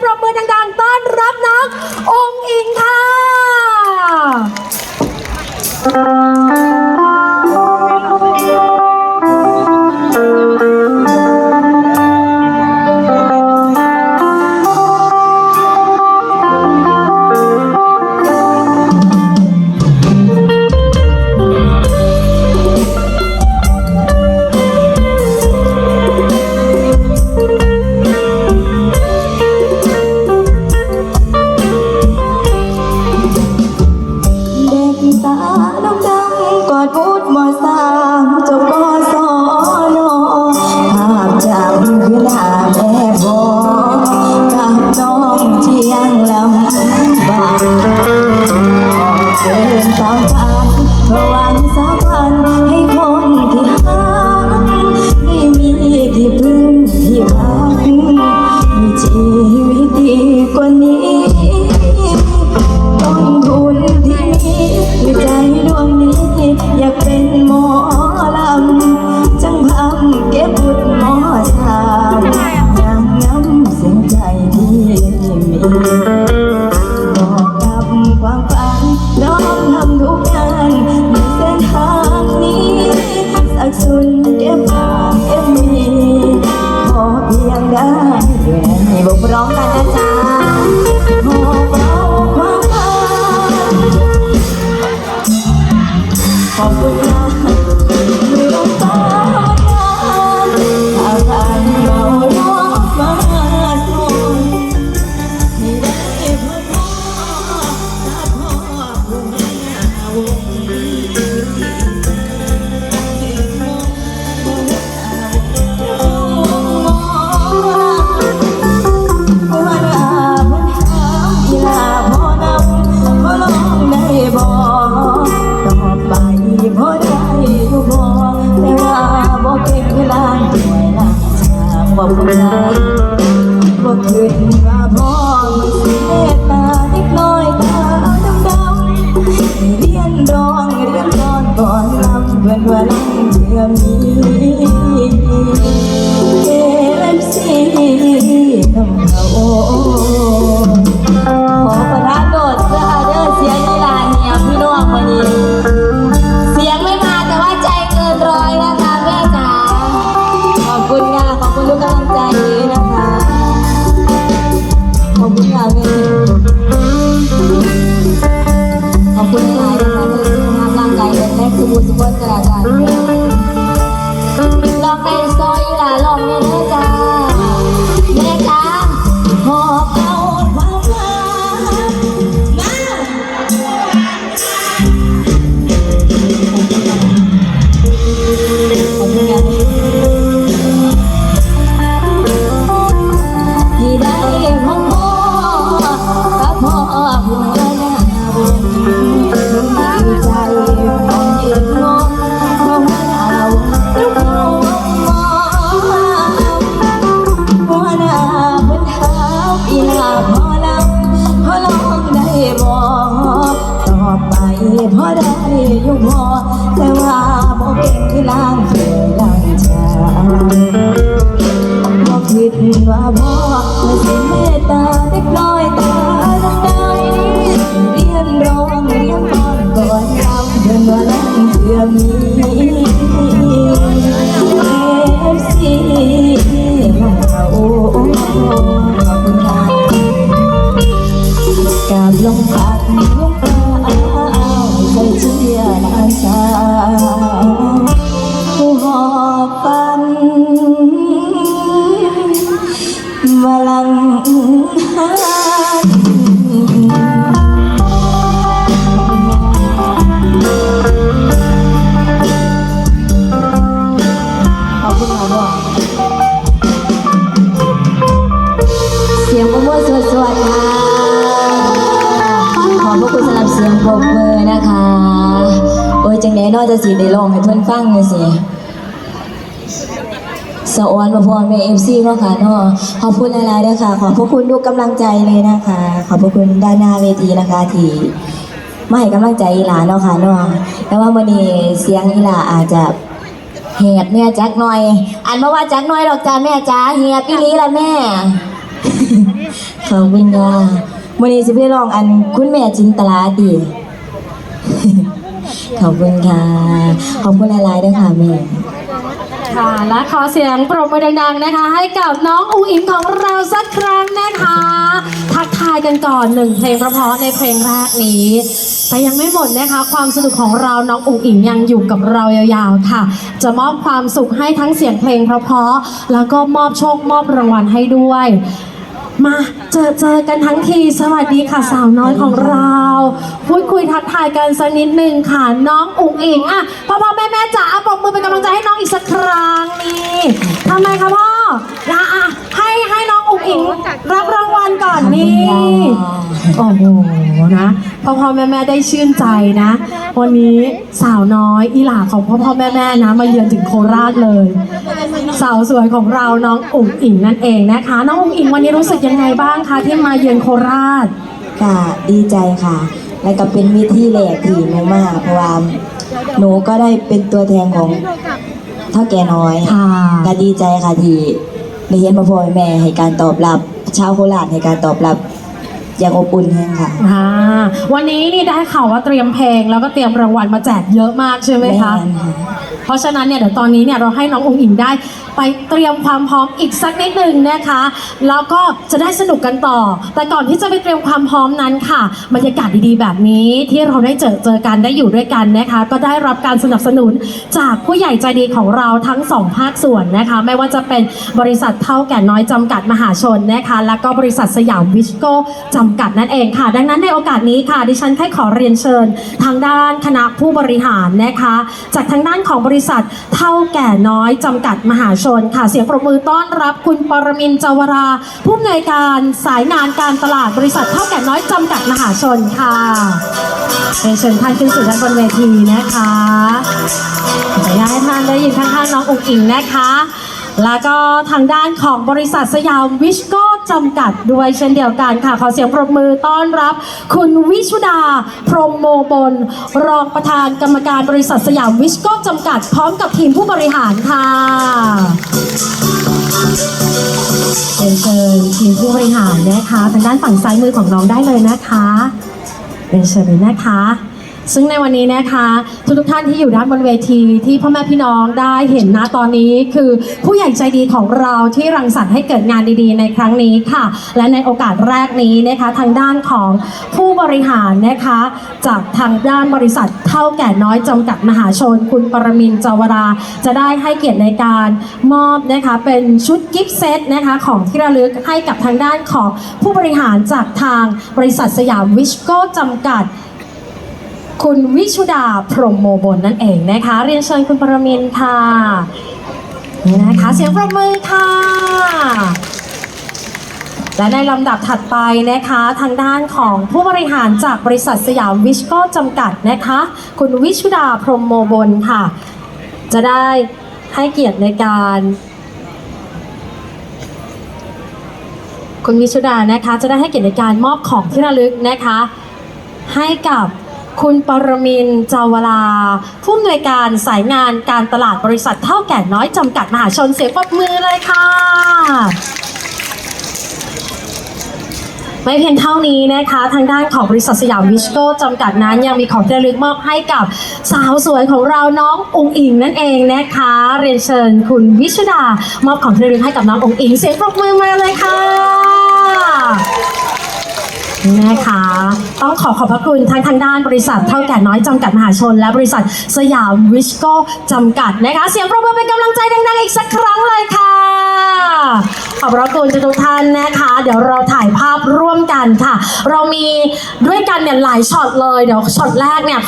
ปรบมือดังๆ น้องใจ วงพร้องกันนะจ๊ะ ร้องเรียนรอนก่อนลำวันวันเดือนี้เอลซีน้ำเขา ลาพอลพอลองได้บ่ต่อไปพอได้อยู่พอแต่ว่าบ่เก่งคือล้างเคยล้างชาบ่คิดว่าพ่อสิเมตตาเล็กน้อยาจะสีได้ลองให้เพื่อนฟังเลยสิสวรรค์มาพรเมเอฟซีเนาะค่ะเนาะขอบคุณอะไรด้วยค่ะ ขอบพระคุณทุกกำลังใจเลยนะคะ ขอบพระคุณด้านหน้าเวทีนะคะที่มาให้กำลังใจอีหลาเนาะค่ะเนาะแต่ว่าวันนี้เสียงอีหลาอาจจะเหตุแม่แจ็คหน่อย อันเพราะว่าแจ็คหน่อยหรอกจ้าแม่จ้าเหตุพี่ลีละแม่ขอบคุณค่ะวันนี้สิพี่ลองอันคุณแม่จินตลาดี ขอบคุณค่ะ ขอบคุณหลายๆด้วยค่ะแม่ค่ะและขอเสียงปรบมือดังๆนะคะ ให้กับน้องอุ๋งอิงของเราสักครั้งนะคะ ทักทายกันก่อนหนึ่งเพลงเพราะๆในเพลงแรกนี้ แต่ยังไม่หมดนะคะ ความสนุกของเราน้องอุ๋งอิงยังอยู่กับเรายาวๆค่ะ จะมอบความสุขให้ทั้งเสียงเพลงเพราะๆแล้วก็มอบโชคมอบรางวัลให้ด้วย มาเจอเจอกันทั้งที สวัสดีค่ะสาวน้อยของเรา พูดคุยทักทายกันสักนิดหนึ่งค่ะน้องอุ๋งอิงอะพ่อพ่อแม่แม่จ๋าปรบมือเป็นกำลังใจให้น้องอีกสักครั้งนี่ทำไมคะพ่อนะอะ ห้ให้น้องอุ๋งอิงรับรางวัลก่อนนี่โอ้โหนะพ่อพ่อแม่แม่ได้ชื่นใจนะ วันนี้สาวน้อยอีหลาของพ่อพ่อแม่แม่นะมาเยือนถึงโคราชเลย สาวสวยของเราน้องอุ๋งอิงนั่นเองนะคะ น้องอุ๋งอิงวันนี้รู้สึกยังไงบ้างคะที่มาเยือนโคราชค่ะดีใจค่ะ และก็เป็นวิธีแรกที่หนูมาเพราะว่าหนูก็ได้เป็นตัวแทนของเท่าแก่น้อยค่ะก็ดีใจค่ะที่ ได้เห็นพ่อพ่อแม่ให้การตอบรับชาวโคราชให้การตอบรับ ย่างอบอุ่นแห้งค่ะ อ่าวันนี้นี่ได้ข่าวว่าเตรียมเพลงแล้วก็เตรียมรางวัลมาแจกเยอะมากใช่ไหมคะแม่นค่ะ เพราะฉะนั้นเนี่ยเดี๋ยวตอนนี้เนี่ยเราให้น้ององค์อิงได้ไปเตรียมความพร้อมอีกสักนิดหนึ่งนะคะ แล้วก็จะได้สนุกกันต่อ แต่ก่อนที่จะไปเตรียมความพร้อมนั้นค่ะบรรยากาศดีๆ แบบนี้ที่เราได้เจอเจอกันได้อยู่ด้วยกันนะคะ ก็ได้รับการสนับสนุนจากผู้ใหญ่ใจดีของเราทั้งสองภาคส่วนนะคะ ไม่ว่าจะเป็นบริษัทเท่าแก่น้อยจำกัดมหาชนนะคะ แล้วก็บริษัทสยามวิชโก้จำกัดนั่นเองค่ะ ดังนั้นในโอกาสนี้ค่ะ ดิฉันแค่ขอเรียนเชิญ ทางด้านคณะผู้บริหารนะคะ จากทางด้านของบริษัทเท่าแก่น้อยจำกัดมหาชนค่ะ เสียงปรบมือต้อนรับคุณปรมินจาวรา ผู้อำนวยการสายงานการตลาดบริษัทเท่าแก่น้อยจำกัดมหาชนค่ะเรียนเชิญท่านขึ้นสู่ด้านบนเวทีนะคะขออนุญาตให้ท่านได้ยินข้างๆน้องอุ๋งอิงนะคะ แล้วก็ทางด้านของบริษัทสยามวิชโก้ จำกัดด้วยเช่นเดียวกันค่ะ ขอเสียงปรบมือต้อนรับ คุณวิชุดา พรหมโมบล รองประธานกรรมการบริษัทสยามวิชโก้จำกัด พร้อมกับทีมผู้บริหารค่ะเรียนเชิญทีมผู้บริหารนะคะทางด้านฝั่งซ้ายมือของน้องได้เลยนะคะเรียนเชิญเลยนะคะ ซึ่งในวันนี้นะคะทุกทุกท่านที่อยู่ด้านบนเวทีที่พ่อแม่พี่น้องได้เห็นนะตอนนี้คือผู้ใหญ่ใจดีของเราที่รังสรรค์ให้เกิดงานดีๆ ในครั้งนี้ค่ะ และในโอกาสแรกนี้นะคะทางด้านของผู้บริหารนะคะ จากทางด้านบริษัทเท่าแก่น้อยจำกัดมหาชน คุณปรมินจาวรา จะได้ให้เกียรติในการมอบนะคะเป็นชุดกิฟต์เซตนะคะของที่ระลึกให้กับทางด้านของผู้บริหารจากทางบริษัทสยามวิชโก้จำกัด คุณวิชุดาพรหมโมบลนั่นเองนะคะ เรียนเชิญคุณปรมินค่ะนี่นะคะเสียงปรบมือค่ะ และในลำดับถัดไปนะคะ ทางด้านของผู้บริหารจากบริษัทสยามวิชโก้จำกัดนะคะ คุณวิชุดาพรหมโมบลค่ะ จะได้ให้เกียรติในการ คุณวิชุดานะคะ จะได้ให้เกียรติในการมอบของที่ระลึกนะคะ ให้กับ คุณปรมินทร์จาวลา ผู้อำนวยการสายงานการตลาดบริษัทเท่าแก่น้อยจำกัดมหาชนเสียงปรบมือเลยค่ะ ไม่เพียงเท่านี้นะคะ ทางด้านของบริษัทสยามวิชโก้จำกัดนั้นยังมีของที่ระลึกมอบให้กับสาวสวยของเราน้ององอิงนั่นเองนะคะ เรียนเชิญคุณวิชุดามอบของที่ระลึกให้กับน้ององอิงเสียงปรบมือมาเลยค่ะ นะคะ ต้องขอขอบพระคุณทั้งทางด้านบริษัทเท่าแก่น้อยจำกัดมหาชน และบริษัทสยามวิชโก้จำกัดนะคะ เสียงปรบมือเป็นกำลังใจดังๆอีกสักครั้งเลยค่ะ ขอบพระคุณทุกท่านนะคะ เดี๋ยวเราถ่ายภาพร่วมกันค่ะ เรามีด้วยกันเนี่ยหลายช็อตเลย เดี๋ยวช็อตแรกเนี่ย